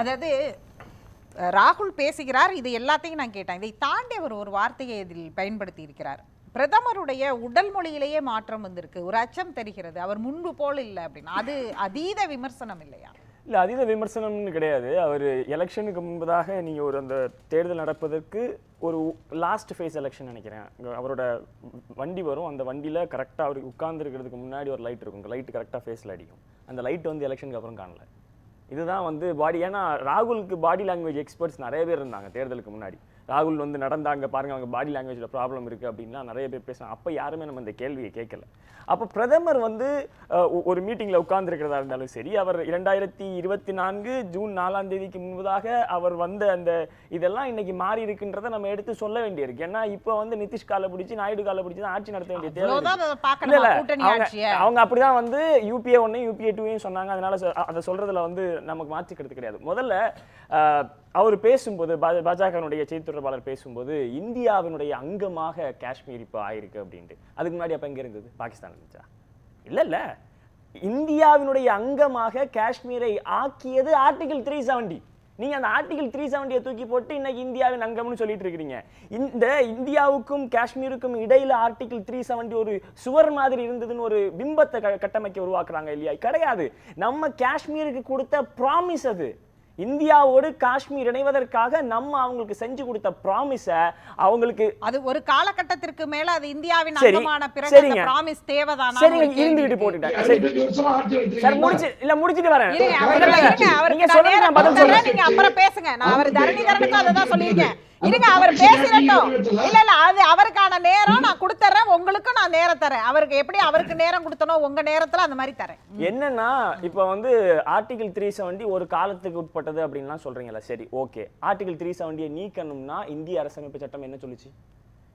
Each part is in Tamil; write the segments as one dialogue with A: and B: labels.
A: அதாவது ராகுல் பேசுகிறார் இது எல்லாத்தையும் நான் கேட்டேன். இதை தாண்டி அவர் ஒரு வார்த்தையை இதில் பயன்படுத்தி இருக்கிறார் பிரதமருடைய உடல் மொழியிலேயே மாற்றம் வந்திருக்கு. ஒரு அச்சம் தெரிகிறது. அவர் முன்பு போல் இல்லை அப்படின்னு. அது அதீத விமர்சனம் இல்லையா?
B: இல்லை அதீத விமர்சனம்னு கிடையாது. அவர் எலெக்ஷனுக்கு முன்பதாக நீங்கள் ஒரு அந்த தேர்தல் நடப்பதற்கு ஒரு லாஸ்ட் ஃபேஸ் எலெக்ஷன் நினைக்கிறேன். அவரோட வண்டி வரும். அந்த வண்டியில் கரெக்டாக அவர் உட்கார்ந்துருக்கிறதுக்கு முன்னாடி ஒரு லைட் இருக்கும். லைட் கரெக்டாக ஃபேஸில் அடிக்கும். அந்த லைட் வந்து எலெக்ஷனுக்கு அப்புறம் காணல. இதுதான் வந்து பாடி ஏன்னா ராகுலுக்கு பாடி லாங்குவேஜ் எக்ஸ்பர்ட்ஸ் நிறைய பேர் இருந்தாங்க தேர்தலுக்கு முன்னாடி. ராகுல் வந்து நடந்தாங்க பாருங்க அவங்க பாடி லாங்குவேஜில் ப்ராப்ளம் இருக்குது அப்படின்லாம் நிறைய பேர் பேசுனாங்க அப்போ யாருமே நம்ம இந்த கேள்வியை கேட்கல. அப்போ பிரதமர் வந்து ஒரு மீட்டிங்கில் உட்கார்ந்துருக்கிறதா இருந்தாலும் சரி அவர் இரண்டாயிரத்தி இருபத்தி நான்கு ஜூன் நாலாம் தேதிக்கு முன்பதாக அவர் வந்த அந்த இதெல்லாம் இன்னைக்கு மாறி இருக்குன்றதை நம்ம எடுத்து சொல்ல வேண்டியிருக்கு. ஏன்னா இப்போ வந்து நிதிஷ் காலை பிடிச்சி நாயுடு காலை பிடிச்சி தான் ஆட்சி நடத்த வேண்டிய தேவை இருக்கு. இல்ல அவங்க அப்படிதான் வந்து யூபிஏ ஒன்னு யூபிஏ டூவையும் சொன்னாங்க. அதனால அதை சொல்றதுல வந்து நமக்கு மாற்றிக்கிறது கிடையாது. முதல்ல அவர் பேசும்போது பா- செய்தி தொடர்பாளர் பேசும்போது இந்தியாவினுடைய அங்கமாக காஷ்மீர் இப்போ ஆயிருக்கு அப்படின்ட்டு. அதுக்கு முன்னாடி அப்போ எங்கே இருந்தது? பாகிஸ்தான் இருந்துச்சா? இல்லை இல்ல. இந்தியாவினுடைய அங்கமாக காஷ்மீரை ஆக்கியது ஆர்டிகிள் த்ரீ செவன்டி நீங்க அந்த ஆர்டிகிள் த்ரீ செவன்டியை தூக்கி போட்டு இன்னைக்கு இந்தியாவின் அங்கம்னு சொல்லிட்டு இருக்கிறீங்க. இந்த இந்தியாவுக்கும் காஷ்மீருக்கும் இடையில ஆர்டிகிள் த்ரீ செவன்டி ஒரு சுவர் மாதிரி இருந்ததுன்னு ஒரு பிம்பத்தை க- கட்டமைக்க உருவாக்குறாங்க இல்லையா? கிடையாது. நம்ம காஷ்மீருக்கு கொடுத்த ப்ராமிஸ் அது. இந்தியாவோடு காஷ்மீர் இணைவதற்காக நம்ம அவங்களுக்கு செஞ்சு கொடுத்த ப்ராமிஸை அவங்களுக்கு
A: அது ஒரு காலகட்டத்திற்கு மேல அது இந்தியாவின் அங்கமான பிறகு
B: சரிங்க.
A: ப்ராமிஸ் தேவைதானா
B: சரிங்க இருந்துகிட்டு போட்டுட்டேன். சரி. முடிச்சு இல்ல முடிச்சிட்டு வரேன். நீங்க சொல்லுங்க
A: நேரம்
B: நான் பதில்
A: கொடுத்துறேன்,
B: சொல்றேன்.
A: நீங்க அப்புறம் பேசுங்க. நான் அவர் தரணிதரனுக்கும் அதை தான் சொல்லியிருக்கேன். இருங்க அவர் பேசிடட்டும். இல்ல இல்ல அது அவருக்கான நேரம் நான் கொடுத்துறேன். உங்களுக்கும் நான் நேரம் தரேன். அவருக்கு எப்படி அவருக்கு நேரம் கொடுத்தனோ உங்க நேரத்துல அந்த மாதிரி தரேன்.
B: என்னன்னா இப்போ வந்து ஆர்டிகிள் த்ரீ செவன்டி ஒரு காலத்துக்கு உட்பட்டது அப்படின்லாம் சொல்றீங்களா சரி ஓகே. ஆர்டிகிள் த்ரீ செவன்டியை நீக்கணும்னா இந்திய அரசமைப்பு சட்டம் என்ன சொல்லுச்சு?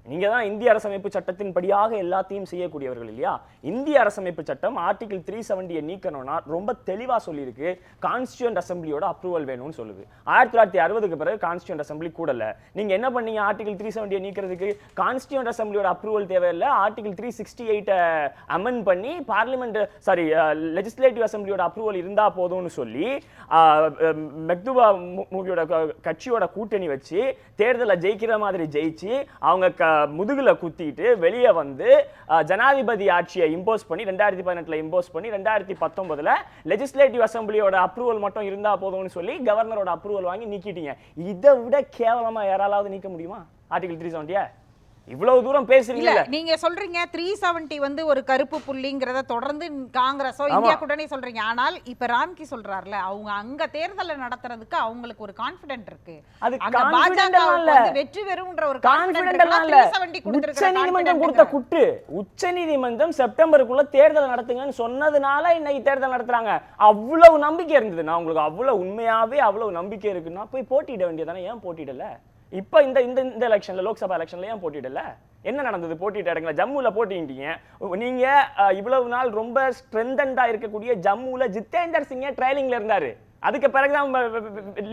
B: நீங்க தான் இந்திய அரசமைப்பு சட்டத்தின் படியாக எல்லாத்தையும் செய்யக்கூடியவர்கள் இல்லையா? இந்திய அரசமைப்பு சட்டம் ஆர்டிகிள் த்ரீ செவன்டியை நீக்கணும்னா ரொம்ப தெளிவா சொல்லியிருக்கு. கான்ஸ்டியூண்ட் அசம்பிளியோட அப்ரூவல் வேணும்னு சொல்லுது. ஆயிரத்தி தொள்ளாயிரத்தி அறுபதுக்கு பிறகு கான்ஸ்டியூண்ட் அசம்பிளி கூடல. நீங்க என்ன பண்ணீங்க ஆர்டிகிள் த்ரீ செவன்டியை நீக்கிறதுக்கு? கான்ஸ்டியூண்ட் அசம்பிளியோட அப்ரூவல் தேவையில்லை. ஆர்டிகிள் த்ரீ சிக்ஸ்டி எயிட்டை அமெண்ட் பண்ணி பார்லிமெண்ட் சாரி லெஜிஸ்லேட்டிவ் அசம்பிளியோட அப்ரூவல் இருந்தா போதும்னு சொல்லி மெக்துபா மூவியோட க- கட்சியோட கூட்டணி வச்சு தேர்தலில் ஜெயிக்கிற மாதிரி ஜெயிச்சு அவங்க க முதுகுல குத்திட்டு வெளியே வந்து ஜனாதிபதி ஆட்சியை இம்போஸ் பண்ணி ரெண்டாயிரத்தி பதினெட்டுல இம்போஸ் பண்ணி ரெண்டாயிரத்தி பத்தொன்பதுல லெஜிஸ்லேட்டிவ் அசம்பிளியோட அப்ரூவல் மட்டும் இருந்தா போதும்னு சொல்லி கவர்னரோட அப்ரூவல் வாங்கி நீக்கிட்டீங்க. இதை விட கேவலமா யாராலாவது நீக்க முடியுமா? ஆர்டிகல் த்ரீ செவன்ட்டியா இவ்வளவு தூரம் பேசுறீங்க
A: நீங்க சொல்றீங்க த்ரீ செவன்டி வந்து ஒரு கருப்பு புள்ளிங்கிறத தொடர்ந்து காங்கிரஸோ. இந்தியா கூட்டணி சொல்றீங்க. ஆனால் இப்ப ராம்கி சொல்றாருல அவங்க அங்க தேர்தலை நடத்துறதுக்கு அவங்களுக்கு ஒரு கான்பிடென்ட் இருக்கு.
B: அது
A: அங்க பாஜக வெற்றி பெறும்ன்ற ஒரு
B: கான்பிடென்ட் உச்ச நீதிமன்றம் கொடுத்த குட்டு உச்ச நீதிமன்றம் செப்டம்பருக்குள்ள தேர்தல் நடத்துங்கன்னு சொன்னதுனால இன்னைக்கு தேர்தல் நடத்துறாங்க. அவ்வளவு நம்பிக்கை இருந்தது. நான் உங்களுக்கு அவ்வளவு உண்மையாவே அவ்வளவு நம்பிக்கை இருக்குன்னா போய் போட்டியிட வேண்டியதானே ஏன் போட்டியிடல? இப்ப இந்த இந்த இந்த எலெக்ஷன்ல லோக்சபா எலெக்ஷன்ல ஏன் போட்டியிடல? என்ன நடந்தது? போட்டியிட்ட இடங்கள ஜம்முல போட்டிட்டீங்க நீங்க அஹ், இவ்வளவு நாள் ரொம்ப ஸ்ட்ரென்தண்டா இருக்கக்கூடிய ஜம்முல ஜித்தேந்தர் சிங்கே ட்ரைனிங்ல இருந்தாரு. அதுக்கு பிறகுதான்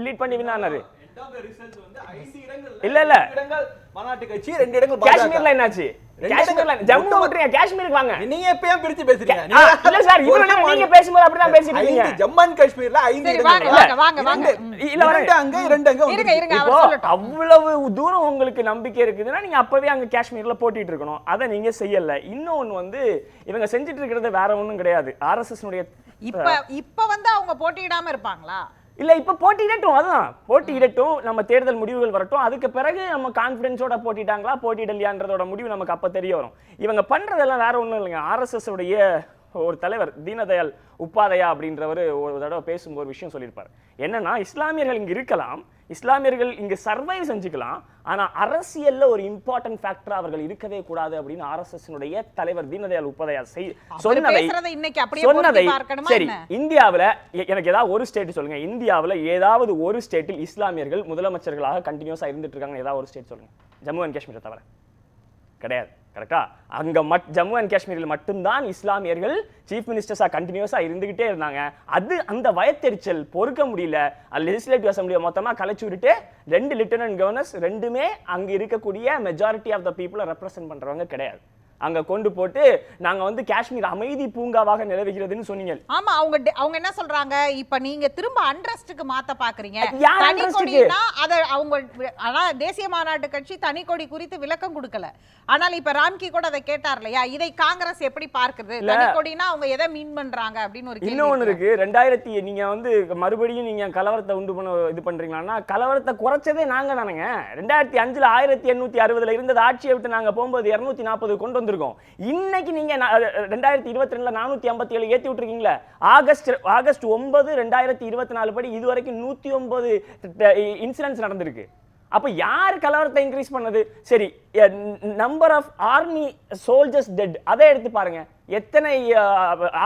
B: லீட் பண்ணி வின்னாரு இல்ல, இல்ல. காஷ்மீர்ல என்னாச்சு? காஷ்மீர்ல ஜம்மு காஷ்மீருக்கு வாங்க.
C: நீங்க எப்ப ஏன் பிரிச்சு பேசுறீங்க
B: இல்ல சார் இவ்வளவு நேரம் நீங்க பேசும்போது அப்படிதான் பேசிட்டு இருக்கீங்க
C: ஐந்து ஜம்மு அண்ட் காஷ்மீர்ல ஐந்து
A: வாங்க. வாங்க, வாங்க,
B: இல்ல.
C: இரண்டு அங்க
A: இருங்க. இருங்க
B: அவ்வளவு தூரம் உங்களுக்கு நம்பிக்கை இருக்குதுன்னா நீங்க அப்பவே அங்க காஷ்மீர்ல போட்டிட்டு இருக்கணும். அதை நீங்க செய்யல. இன்னொன்னு வந்து இவங்க செஞ்சுட்டு இருக்கிறது வேற ஒண்ணும் கிடையாது. ஆர்எஸ்எஸ்
A: இப்ப இப்ப வந்து அவங்க போட்டியிடாம இருப்பாங்களா?
B: இல்லை இப்போ போட்டியிடட்டும் அதுதான் போட்டியிடட்டும் நம்ம தேர்தல் முடிவுகள் வரட்டும். அதுக்கு பிறகு நம்ம கான்ஃபிடென்ஸோட போட்டிட்டாங்களா போட்டியிடலையான்றதோட முடிவு நமக்கு அப்போ தெரிய வரும். இவங்க பண்ணுறதெல்லாம் வேற ஒன்றும் இல்லைங்க. ஆர்எஸ்எஸ் உடைய ஒரு தலைவர் தீனதயாள் உப்பாதயா அப்படின்றவர் ஒரு தடவை பேசும்போது ஒரு விஷயம் சொல்லியிருப்பார். என்னன்னா இஸ்லாமியர்கள் இங்கே இருக்கலாம் இஸ்லாமியர்கள் இங்க சர்வைவ் செஞ்சுக்கலாம் ஆனா அரசியல்ல ஒரு இம்பார்ட்டன்ட் ஃபேக்டரா அவர்கள் இருக்கவே கூடாது அப்படின்னு ஆர்எஸ்எஸ் தலைவர் தீனதயாள் உபாத்யாயா செய்-
A: அவர்
B: சொன்னதை சொன்னதை சரி? இந்தியாவுல எனக்கு ஏதாவது ஒரு ஸ்டேட் சொல்லுங்க. இந்தியாவுல ஏதாவது ஒரு ஸ்டேட்டில் இஸ்லாமியர்கள் முதலமைச்சர்களாக கண்டினியூஸா இருந்துட்டு இருக்காங்க ஏதாவது ஒரு ஸ்டேட் சொல்லுங்க. ஜம்மு அண்ட் காஷ்மீரை தவிர. கிடையாது. கரெக்டா அங்க மட் ஜம்மு அண்ட் காஷ்மீரில் மட்டும்தான் இஸ்லாமியர்கள் சீஃப் மினிஸ்டர்ஸா கண்டினியூஸா இருந்துகிட்டே இருந்தாங்க. அது அந்த வயத்தெரிச்சல் பொறுக்க முடியல. லெஜிஸ்லேட்டிவ் அசம்பிளியை மொத்தமா கலைச்சு விட்டுட்டு ரெண்டு லிட்டனன்ட் கவர்னர்ஸ் ரெண்டுமே அங்க இருக்கக்கூடிய மெஜாரிட்டி ஆஃப் த பீப்புளை ரெப்ரசென்ட் பண்றவங்க கிடையாது. அங்க கொண்டு போட்டு நாங்க வந்து காஷ்மீர் அமைதி பூங்காவாக நிலவுகிறதுன்னு சொன்னீங்க.
A: ஆமா அவங்க டெ- அவங்க என்ன சொல்றாங்க? இப்ப நீங்க திரும்ப அண்ட்ரஸ்டுக்கு மாத்த பாக்குறீங்க.
B: யார்
A: தனி
B: unrest க்கு?
A: கொடினா அத அவங்க ஆனா தேசிய மாநாட்டு கட்சி தனி கொடி குறித்து விளக்கம் கொடுக்கல. ஆனால் இப்ப ராம்கி கூட அதை கேட்டார் இல்லையா? இதை காங்கிரஸ் எப்படி பார்க்குது
B: இல்ல.
A: தனி கொடினா அவங்க எதை மீன் பண்றாங்க அப்படின்னு ஒரு கேள்வி
B: இன்னொன்னு
A: இருக்கு.
B: இருக்கு. ரெண்டாயிரத்தி நீங்க வந்து மறுபடியும் நீங்க கலவரத்தை உண்டு பண்ண இது பண்றீங்கன்னா கலவரத்தை குறைச்சதே நாங்க தானங்க. ரெண்டாயிரத்தி அஞ்சுல ஆயிரத்தி எண்ணூத்தி அறுபதுல இருந்தது ஆட்சியை விட்டு நாங்க போகும்போது இருநூத்தி நாற்பது கொண்டு வந்திருக்கோம் இன்னைக்கு நீங்க ரெண்டாயிரத்தி இருபத்தி ரெண்டுல நானூத்தி ஐம்பத்தி ஏழு ஏத்தி விட்டுருக்கீங்களா. ஆகஸ்ட் ஆகஸ்ட் ஒன்பது ரெண்டாயிரத்தி இருபத்தி நாலு படி இது வரைக்கும் நூத்தி ஒன்பது இன்சிடென்ட்ஸ் நடந்திருக்கு. அப்ப யார் கலவரத்தை இன்க்ரீஸ் பண்ணது? சரி number of army soldiers dead அதை எடுத்து பாருங்க. எத்தனை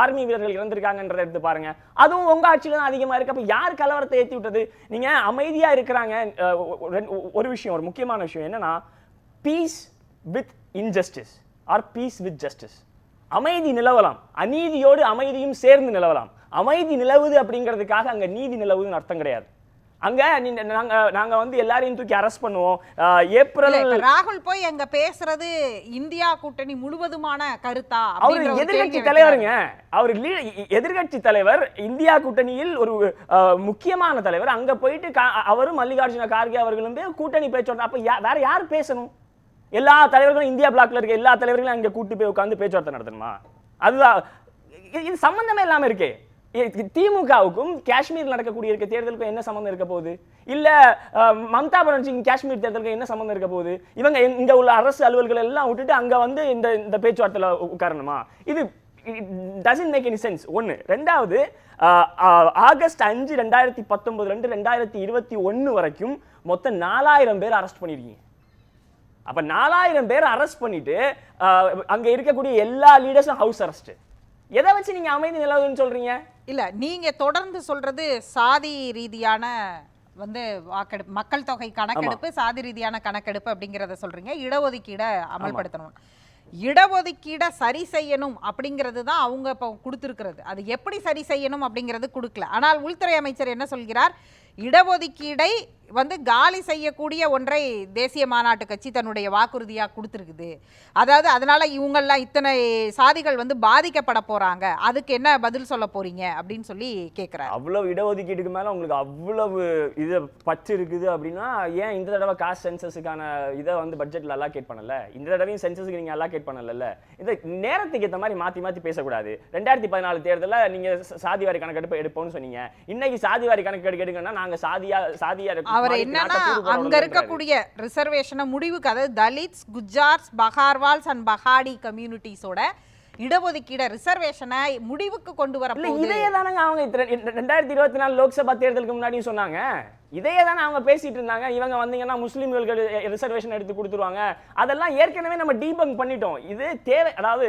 B: ஆர்மி வீரர்கள் இறந்திருக்காங்கன்றதை எடுத்து பாருங்க. அதுவும் உங்க ஆட்சியில் தான் அதிகமா இருக்கு. அப்போ யார் கலவரத்தை ஏத்தி விட்டது? நீங்க அமைதியா இருக்கிறாங்க. ஒரு விஷயம் ஒரு முக்கியமான விஷயம் என்னன்னா peace with injustice or peace with justice அமைதி நிலவலாம். அநீதியோடு அமைதியும் சேர்ந்து நிலவலாம். அமைதி நிலவுது அப்படிங்கிறதுக்காக அங்க நீதி நிலவுதுன்னு அர்த்தம் கிடையாது. அங்க நீங்க நாங்க நாங்க வந்து எல்லாரையும் தூக்கி அரெஸ்ட் பண்ணுவோம். ஏப்ரல்
A: ராகுல் போய் அங்க பேசுறது இந்தியா கூட்டணி முழுவதுமான கருத்தா
B: அவர் எதிர்கட்சி தலைவருங்க. அவர் எதிர்கட்சி தலைவர் இந்தியா கூட்டணியில் ஒரு முக்கியமான தலைவர். அங்க போயிட்டு அவரும் மல்லிகார்ஜுன கார்கே அவர்களும் கூட்டணி பேச்சுவார்த்தை அப்ப வேற யார் பேசணும்? எல்லா தலைவர்களும் இந்தியா பிளாக்ல இருக்க எல்லா தலைவர்களும் அங்க கூட்டு போய் உட்காந்து பேச்சுவார்த்தை நடத்தணுமா? அதுதான். இது- சம்பந்தமே இல்லாம இருக்கே. திமுகவுக்கும் காஷ்மீர் நடக்கக்கூடிய இருக்க தேர்தலுக்கும் என்ன சம்மந்தம் இருக்க போகுது? இல்ல மம்தா பானர்ஜிக்கு காஷ்மீர் தேர்தலுக்கு என்ன சம்மந்தம் இருக்க போகுது? இவங்க இங்க- உள்ள அரசு அலுவல்கள் எல்லாம் விட்டுட்டு அங்க வந்து இந்த இந்த பேச்சுவார்த்தையில உட்காரணுமா? இது டசன் மேக் எனி சென்ஸ் ஒன்னு ரெண்டாவது ஆகஸ்ட் அஞ்சு ரெண்டாயிரத்தி பத்தொன்பதுலேருந்து ரெண்டாயிரத்தி இருபத்தி ஒன்று வரைக்கும் மொத்தம் நாலாயிரம் பேர் அரெஸ்ட் பண்ணிருக்கீங்க. அப்ப நாலாயிரம் பேர் அரெஸ்ட் பண்ணிட்டு அங்க இருக்கக்கூடிய எல்லா லீடர்ஸும் ஹவுஸ் அரெஸ்ட் எதை வச்சு நீங்க அமைதி நிலவுன்னு சொல்றீங்க?
A: இல்ல நீங்க தொடர்ந்து சொல்றது சாதி ரீதியான வந்து வாக்கெடுப்பு மக்கள் தொகை கணக்கெடுப்பு சாதி ரீதியான கணக்கெடுப்பு அப்படிங்கறத சொல்றீங்க. இடஒதுக்கீடை அமல்படுத்தணும். இடஒதுக்கீடை சரி செய்யணும் அப்படிங்கிறது தான் அவங்க இப்போ கொடுத்துருக்கிறது. அது எப்படி சரி செய்யணும் அப்படிங்கிறது கொடுக்கல. ஆனால் உள்துறை அமைச்சர் என்ன சொல்கிறார்? இடஒதுக்கீடை வந்து காலி செய்யக்கூடிய ஒன்றை தேசிய மாநாட்டு கட்சி தன்னுடைய வாக்குறுதியாக கொடுத்துருக்குது. அதாவது அதனால் இவங்கெல்லாம் இத்தனை சாதிகள் வந்து பாதிக்கப்பட போகிறாங்க அதுக்கு என்ன பதில் சொல்ல போகிறீங்க அப்படின்னு சொல்லி கேட்குறாரு
B: அவ்வளவு இடஒதுக்கீடுக்கு மேலே உங்களுக்கு அவ்வளவு இது பற்று இருக்குது அப்படின்னா ஏன் இந்த தடவை காஸ்ட் சென்சஸுக்கான இதை வந்து பட்ஜெட்ல அலாகேட் பண்ணல? இந்த தடவையும் சென்சஸுக்கு நீங்க அலாகேட் பண்ணல இந்த நேரத்துக்கு ஏற்ற மாதிரி மாற்றி மாற்றி பேசக்கூடாது. ரெண்டாயிரத்தி பதினாலு தேர்தலில் நீங்கள் சாதிவாரி கணக்கெடுப்பு எடுப்போம்னு சொன்னீங்க. இன்னைக்கு சாதிவாரி கணக்கெடுப்பு எடுக்கணும்னா நாங்கள் சாதியாக சாதியாக
A: அவர் என்னன்னா அங்க. இருக்கக்கூடிய ரிசர்வேஷனை முடிவுக்கு அதாவது தலித்ஸ் குஜார்ஸ் பகார்வால்ஸ் அண்ட் பஹாடி கம்யூனிட்டிஸோட இடஒதுக்கீட ரிசர்வேஷனை முடிவுக்கு கொண்டு வர
B: இதையே தானங்க அவங்க ரெண்டாயிரத்தி இருபத்தி நாலு லோக்சபா தேர்தலுக்கு முன்னாடியும் சொன்னாங்க இதையே தானே அவங்க பேசிட்டு இருந்தாங்க. இவங்க வந்தீங்கன்னா முஸ்லீம்களுக்கு ரிசர்வேஷன் எடுத்து கொடுத்துருவாங்க. அதெல்லாம் ஏற்கனவே நம்ம டீபங் பண்ணிட்டோம். இது தேவை அதாவது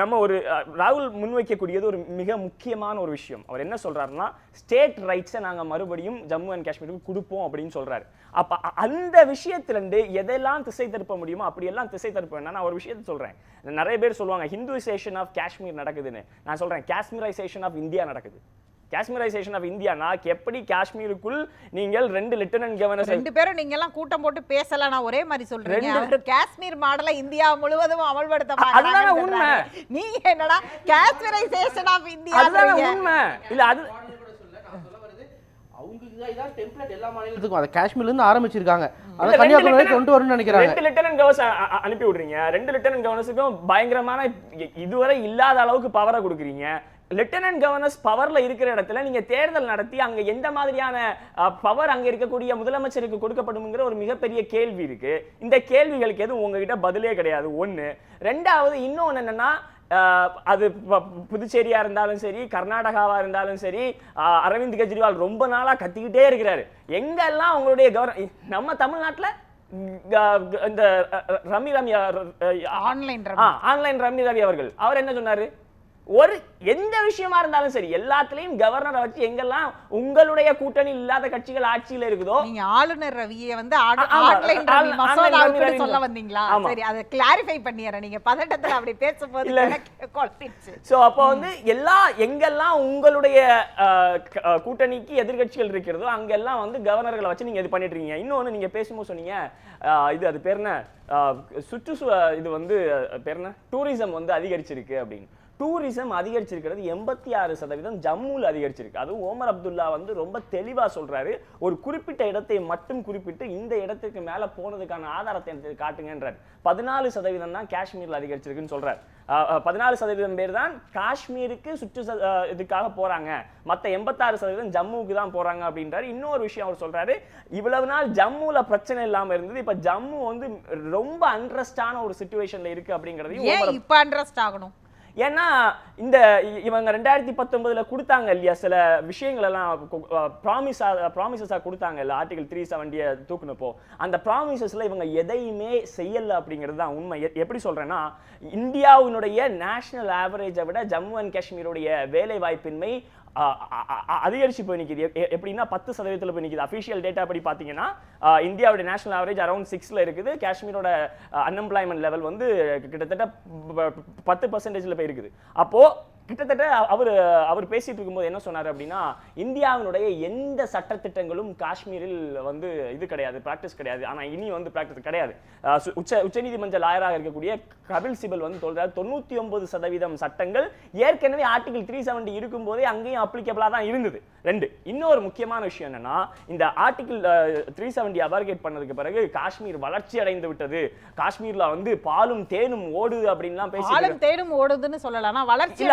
B: நம்ம ஒரு ராகுல் முன்வைக்கக்கூடியது ஒரு மிக முக்கியமான ஒரு விஷயம். அவர் என்ன சொல்றாருன்னா ஸ்டேட் ரைட்ஸை நாங்க மறுபடியும் ஜம்மு அண்ட் காஷ்மீருக்கு கொடுப்போம் அப்படின்னு சொல்றாரு. அப்ப அந்த விஷயத்துல இருந்து எதெல்லாம் திசை திருப்ப முடியுமோ அப்படியெல்லாம் திசை திருப்ப நான் ஒரு விஷயத்தை சொல்றேன். நிறைய பேர் சொல்லுவாங்க ஹிந்துசேஷன் ஆஃப் காஷ்மீர் நடக்குதுன்னு. நான் சொல்றேன் காஷ்மீரைசேஷன் ஆஃப் இந்தியா நடக்குது. காஷ்மீரைசேஷன் ஆஃப் இந்தியானா எப்படி காஷ்மீருக்குள் நீங்கள் ரெண்டு லெப்டினன்ட் கவர்னர்
A: ரெண்டு பேரும் நீங்க எல்லாம் கூட்டம் போட்டு பேசலாம். நான் ஒரே மாதிரி அவரு காஷ்மீர் மாடலை இந்தியா முழுவதும் அமல்படுத்த
B: அதுதானே உண்மை.
A: நீங்க என்னடா காஷ்மீரைசேஷன் ஆஃப் இந்தியா
B: அதுதான் உண்மை. இல்ல அது
D: எல்லா அதை காஷ்மீர்ல இருந்து ஆரம்பிச்சிருக்காங்க அதை கன்னியாகுமரி கொண்டு வரணும்னு நினைக்கிறாங்க
B: ரெண்டு லெப்டினன்ட் கவர்ஸ் அனுப்பி விடுறீங்க. ரெண்டு லெப்டினன்ட் கவர்னர்ஸுக்கும் பயங்கரமான இதுவரை இல்லாத அளவுக்கு பவரை கொடுக்குறீங்க. லெப்டினன்ட் கவர்னர்ஸ் பவர்ல இருக்கிற இடத்துல நீங்க தேர்தல் நடத்தி அங்க எந்த மாதிரியான பவர் அங்க இருக்கக்கூடிய முதலமைச்சருக்கு கொடுக்கப்படும்ங்கிற ஒரு மிகப்பெரிய கேள்வி இருக்கு. இந்த கேள்விகளுக்கு எதுவும் உங்ககிட்ட பதிலே கிடையாது. ஒண்ணு. ரெண்டாவது இன்னொன்னு என்னன்னா அது ப- புதுச்சேரியா இருந்தாலும் சரி கர்நாடகாவா இருந்தாலும் சரி அரவிந்த் கெஜ்ரிவால் ரொம்ப நாளா கத்திக்கிட்டே இருக்கிறாரு. எங்கெல்லாம் உங்களுடைய கவர்ன நம்ம தமிழ்நாட்டுல இந்த rummy rummy
A: online
B: online rummy Ravi அவர்கள். அவர் என்ன சொன்னாரு? ஒரு எந்த விஷயமா இருந்தாலும் சரி எல்லாத்துலயும் கவர்னரை வச்சு எங்கெல்லாம் உங்களுடைய கூட்டணி இல்லாத கட்சிகள் ஆட்சியில இருக்குதோ
A: நீங்க ஆளுநர் ரவியை வந்து சொல்ல. வந்தீங்களா. சரி அதை கிளாரிஃபை பண்ணிடுறேன். நீங்க பதட்டத்துல அப்படி பேசும்போது
B: சோ அப்போ வந்து எல்லா எங்கெல்லாம் உங்களுடைய கூட்டணிக்கு எதிர்க்கட்சிகள் இருக்கிறதோ அங்கெல்லாம் வந்து கவர்னர்களை வச்சு நீங்க இது பண்ணிட்டு இருக்கீங்க இன்னொன்னு நீங்க பேசும்போது சொன்னீங்க இது அது பேர் என்ன? அஹ், சுற்றுச்சூழ இது வந்து பேர் என்ன? டூரிசம் வந்து அதிகரிச்சிருக்கு அப்படின்னு. டூரிசம் அதிகரிச்சிருக்கிறது எண்பத்தி ஆறு சதவீதம் ஜம்முல அதிகரிச்சிருக்கு. அதுவும் ஓமர் அப்துல்லா வந்து ரொம்ப தெளிவா சொல்றாரு. ஒரு குறிப்பிட்ட இடத்தை மட்டும் குறிப்பிட்டு இந்த இடத்துக்கு மேல போனதுக்கான ஆதாரத்தை எனக்கு காட்டுங்கன்றார். பதினாலு சதவீதம் தான் காஷ்மீர்ல அதிகரிச்சிருக்குன்னு சொல்றாரு. பதினாலு சதவீதம் பேர் தான் காஷ்மீருக்கு சுற்று இதுக்காக போறாங்க. மத்த எண்பத்தாறு சதவீதம் ஜம்முக்கு தான் போறாங்க அப்படின்றாரு. இன்னொரு விஷயம் அவர் சொல்றாரு இவ்வளவு நாள் ஜம்முல பிரச்சனை இல்லாம இருந்தது. இப்ப ஜம்மு வந்து ரொம்ப அன்ட்ரஸ்டான ஒரு சுச்சுவேஷன்ல இருக்கு அப்படிங்கறதையும்
A: இப்ப அண்ட்ரஸ்ட் ஆகணும்?
B: ஏன்னா இந்த இவங்க ரெண்டாயிரத்தி பத்தொன்பதில் கொடுத்தாங்க இல்லையா சில விஷயங்களெல்லாம் ப்ராமிஸாக ப்ராமிசஸாக கொடுத்தாங்க இல்ல ஆர்டிகல் த்ரீ செவன்டியை தூக்குனப்போ. அந்த ப்ராமிசஸ்ல இவங்க எதையுமே செய்யல அப்படிங்கிறது தான் உண்மை. எப்படி சொல்கிறேன்னா இந்தியாவினுடைய நேஷனல் ஆவரேஜை விட ஜம்மு அண்ட் காஷ்மீருடைய வேலை வாய்ப்பின்மை அதிகரிச்சு போய் நிற்கிது எப்படின்னா பத்து சதவீதத்தில் போய் நிற்கிது அஃபிஷியல் டேட்டா படி பார்த்தீங்கன்னா இந்தியாவுடைய நேஷனல் ஆவரேஜ் அரௌண்ட் சிக்ஸ்ல இருக்குது. காஷ்மீரோட அன்எம்ப்ளாய்மெண்ட் லெவல் வந்து கிட்டத்தட்ட பத்து பர்சன்டேஜில் போய் இருக்குது. அப்போ கிட்டத்தட்ட அவர் அவர் பேசிட்டு இருக்கும்போது என்ன சொன்னார் அப்படின்னா இந்தியாவினுடைய எந்த சட்டத்திட்டங்களும் காஷ்மீரில் வந்து இது கிடையாது ப்ராக்டிஸ் கிடையாது. ஆனால் இனி வந்து ப்ராக்டிஸ் கிடையாது. உச்ச உச்சநீதிமன்ற லாயராக இருக்கக்கூடிய கபில் சிபல் வந்து சொல்றாரு தொண்ணூற்றி ஒன்பது சதவீதம் சட்டங்கள் ஏற்கனவே ஆர்டிகல் த்ரீ செவன்டி இருக்கும்போதே அங்கேயும் அப்ளிகபிளாக தான் இருந்தது. ரெண்டு இன்னொரு முக்கியமான விஷயம் என்னன்னா இந்த ஆர்டிகிள் த்ரீ செவன்டி அபார்கேட் பண்ணதுக்கு பிறகு காஷ்மீர் வளர்ச்சி அடைந்து விட்டது. காஷ்மீர்ல வந்து பாலும் தேனும் ஓடுது அப்படின்லாம் பேசி
A: தேடும் ஓடுதுன்னு சொல்லலாம். வளர்ச்சி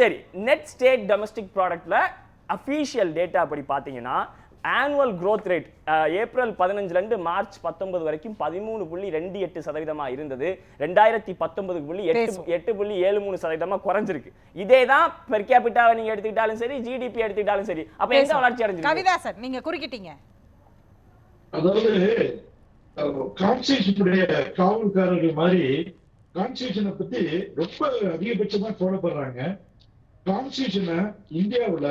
B: சரி நெட் ஸ்டேட் டொமஸ்டிக் ப்ராடக்ட்ல அஃபீஷியல் டேட்டா படி பாத்தீங்கன்னா ஆனுவல் growth ரேட் ஏப்ரல் பதினஞ்சுல இருந்து மார்ச் பத்தொன்பது வரைக்கும் பதிமூணு புள்ளி ரெண்டு எட்டு சதவீதமா இருந்தது. ரெண்டாயிரத்தி பத்தொன்பது புள்ளி எட்டு. எட்டு புள்ளி ஏழு மூணு சதவீதமா குறைஞ்சிருக்கு. இதே தான் பெர் கேபிட்டாவை நீங்க எடுத்துக்கிட்டாலும் சரி ஜிடிபி எடுத்துக்கிட்டாலும் சரி. அப்ப எங்க
A: பேசுவோம்.
B: வளர்ச்சி அடைஞ்சிருக்கு?
A: கவிதாசன் நீங்க குறுக்கிட்டீங்க.
E: அதாவது கான்ஸ்டியூஷனுடைய காவல்காரர்கள் மாதிரி கான்ஸ்டியூஷனை பத்தி ரொம்ப அதிகபட்சமா கவலைப்படுறாங்க. கான்ஸ்டியூஷனை இந்தியாவுல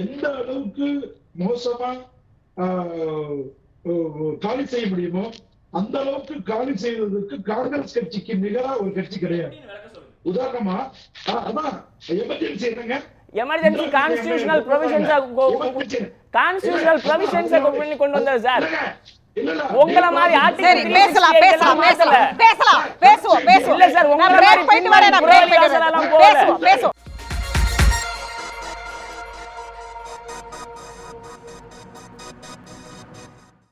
E: எந்த அளவுக்கு மோசமா காலி செய்ய முடியுமோ? அந்த அளவுக்கு காலி செய்வதற்கு காங்கிரஸ் கட்சிக்கு நிகரா ஒரு கட்சி கிடையாது. உதாரணமா அதான் எமர்ஜென்சி என்னங்க?
B: Emergency constitutional provisions constitutional provisions கொண்டு வந்தார் சார். உங்களை மாதிரி
A: சரி பேசலாம் பேசலாம் பேசலாம் பேசலாம் பேசுவோம் பேசுவோம்.
B: இல்ல சார், உங்களை மாதிரி
A: break போயிட்டு வரேன். நான்
B: பின்னாடி